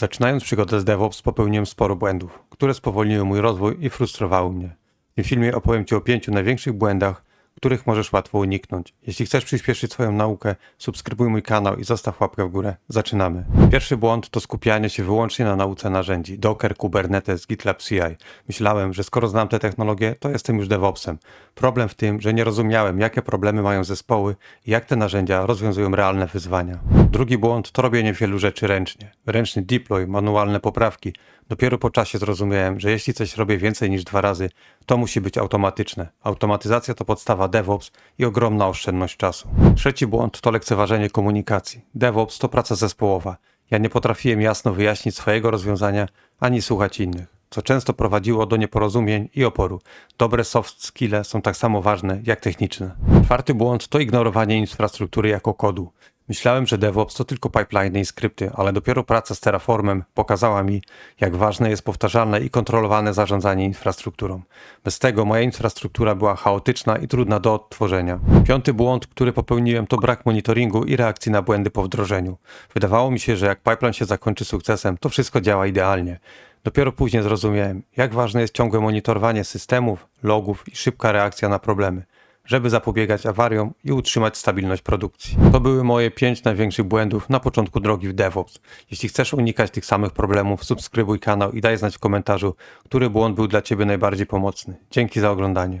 Zaczynając przygodę z DevOps popełniłem sporo błędów, które spowolniły mój rozwój i frustrowały mnie. W tym filmie opowiem Ci o pięciu największych błędach, których możesz łatwo uniknąć. Jeśli chcesz przyspieszyć swoją naukę, subskrybuj mój kanał i zostaw łapkę w górę. Zaczynamy. Pierwszy błąd to skupianie się wyłącznie na nauce narzędzi Docker, Kubernetes, GitLab CI. Myślałem, że skoro znam te technologie, to jestem już DevOpsem. Problem w tym, że nie rozumiałem, jakie problemy mają zespoły i jak te narzędzia rozwiązują realne wyzwania. Drugi błąd to robienie wielu rzeczy ręcznie. Ręczny deploy, manualne poprawki. Dopiero po czasie zrozumiałem, że jeśli coś robię więcej niż dwa razy, to musi być automatyczne. Automatyzacja to podstawa DevOps i ogromna oszczędność czasu. Trzeci błąd to lekceważenie komunikacji. DevOps to praca zespołowa. Ja nie potrafiłem jasno wyjaśnić swojego rozwiązania ani słuchać innych, co często prowadziło do nieporozumień i oporu. Dobre soft skille są tak samo ważne jak techniczne. Czwarty błąd to ignorowanie infrastruktury jako kodu. Myślałem, że DevOps to tylko pipeline i skrypty, ale dopiero praca z Terraformem pokazała mi, jak ważne jest powtarzalne i kontrolowane zarządzanie infrastrukturą. Bez tego moja infrastruktura była chaotyczna i trudna do odtworzenia. Piąty błąd, który popełniłem, to brak monitoringu i reakcji na błędy po wdrożeniu. Wydawało mi się, że jak pipeline się zakończy sukcesem, to wszystko działa idealnie. Dopiero później zrozumiałem, jak ważne jest ciągłe monitorowanie systemów, logów i szybka reakcja na problemy żeby zapobiegać awariom i utrzymać stabilność produkcji. To były moje pięć największych błędów na początku drogi w DevOps. Jeśli chcesz unikać tych samych problemów, subskrybuj kanał i daj znać w komentarzu, który błąd był dla Ciebie najbardziej pomocny. Dzięki za oglądanie.